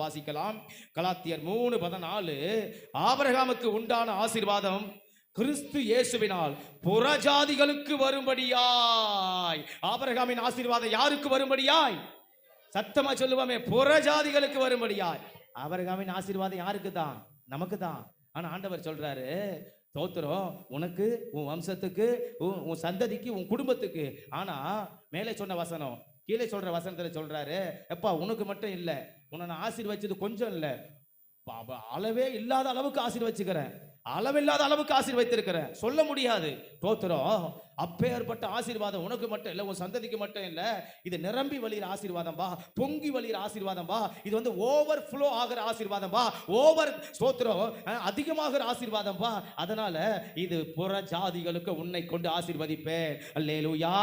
வாசிக்கலாம். கலாத்தியர் மூணு பதினாலு ஆபரகாமுக்கு உண்டான ஆசீர்வாதம் கிறிஸ்து இயேசுவினால் புறஜாதிகளுக்கு வரும்படியாய். ஆபரகாமின் ஆசீர்வாதம் யாருக்கு வரும்படியாய்? சத்தமா சொல்லுவோமே புறஜாதிகளுக்கு வரும்படியாய். ஆபரகாமின் ஆசீர்வாதம் யாருக்கு தான்? நமக்கு தான். ஆனா ஆண்டவர் சொல்றாரு தோத்திரம் உனக்கு உன் வம்சத்துக்கு உன் உன் சந்ததிக்கு உன் குடும்பத்துக்கு. ஆனா மேலே சொன்ன வசனம் கீழே சொல்ற வசனத்துல சொல்றாரு எப்பா உனக்கு மட்டும் இல்லை உன்னை நான் ஆசீர்வச்சது கொஞ்சம் இல்லை அளவே இல்லாத அளவுக்கு ஆசீர்வச்சுக்கிறேன். அளவில்லாத அளவுக்கு ஆசீர்வதித்திருக்கிறேன் சொல்ல முடியாது. தோத்திரம் அப்பேற்பட்ட ஆசீர்வாதம் உனக்கு மட்டும் இல்லை உன் சந்ததிக்கு மட்டும் இல்லை. இது நிரம்பி வழியிற ஆசீர்வாதம் வா பொங்கி வழியிற ஆசீர்வாதம் வா. இது வந்து ஓவர் ஃப்ளோ ஆகிற ஆசீர்வாதம் வா. ஓவர் ஸ்தோத்திரம் அதிகமாகிற ஆசீர்வாதம் வா. அதனால இது புற ஜாதிகளுக்கு உன்னை கொண்டு ஆசீர்வதிப்பேன். அல்லேலூயா.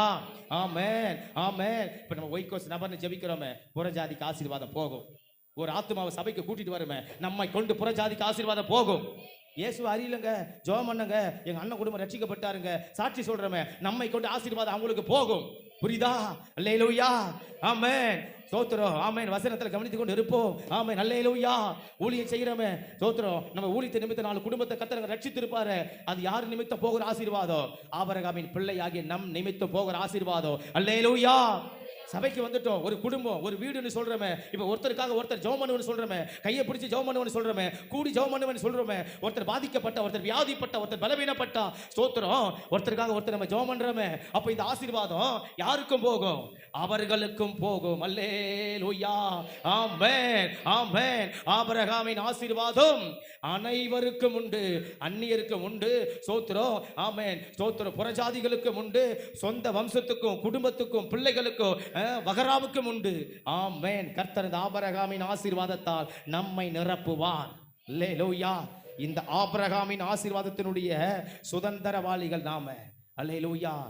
ஆமேன். ஆமேன். இப்போ நம்ம ஒய்கோஸ் நபர்னு ஜெபிக்கிறோமே. புற ஜாதிக்கு ஆசீர்வாதம் போகும். ஒரு ஆத்மாவை சபைக்கு கூட்டிட்டு வருமே. நம்மை கொண்டு புறஜாதிக்கு ஆசீர்வாதம் போகும். இயேசு அறியலங்க ஜோம் பண்ணுங்க. எங்க அண்ணன் குடும்பம் ரட்சிக்கப்பட்டாருங்க. சாட்சி சொல்றமே நம்மை கொண்டு ஆசீர்வாதம் அவங்களுக்கு போகும். புரியுதா? அல்லேலூயா. ஆமென். சோத்திரம் ஆமென். வசனத்தில் கவனித்து கொண்டு இருப்போம். ஆமென். அல்லேலூயா. ஊழியம் செய்கிறோமே சோத்திரம் நம்ம ஊழியத்தை நிமித்த நாலு குடும்பத்தை கத்தரங்க ரட்சித்திருப்பாரு. அது யார் நிமித்தம் போகிற ஆசீர்வாதம்? ஆபரகாமின் பிள்ளையாகிய நம் நிமித்தம் போகிற ஆசீர்வாதம். அல்லேலூயா. சபைக்கு வந்துட்டோம். ஒரு குடும்பம் ஒரு வீடுன்னு சொல்கிறோமே இப்போ ஒருத்தருக்காக ஒருத்தர் ஜெபம் பண்ணுவேன்னு சொல்கிறோமே கையை பிடிச்சி ஜெபம் பண்ணுவேன்னு சொல்றோமே. கூடி ஜெபம் பண்ணுவேன்னு சொல்கிறோமே ஒருத்தர் பாதிக்கப்பட்ட ஒருத்தர் வியாதிப்பட்ட ஒருத்தர் பலவீனப்பட்டா. ஸ்தோத்திரம். ஒருத்தருக்காக ஒருத்தர் நம்ம ஜெபம் பண்ணுறோமே அப்போ இந்த ஆசீர்வாதம் யாருக்கும் போகும்? அவர்களுக்கும் போகும். அல்லே லூயா ஆமென். ஆமென். ஆபிரகாமின் ஆசீர்வாதம் அனைவருக்கும் உண்டு. அந்நியருக்கும் உண்டு. சோத்திரம் ஆமென். சோத்திரம் புறஜாதிகளுக்கும் உண்டு. சொந்த வம்சத்துக்கும் குடும்பத்துக்கும் பிள்ளைகளுக்கும் வகராவுக்கும் உண்டு. ஆமென். கர்த்தர் ஆபரகாமின் ஆசீர்வாதத்தால் நம்மை நிரப்புவார். லூயா இந்த ஆபிரகாமின் ஆசீர்வாதத்தினுடைய சுதந்திரவாளிகள் நாம. அல்லேலூயா.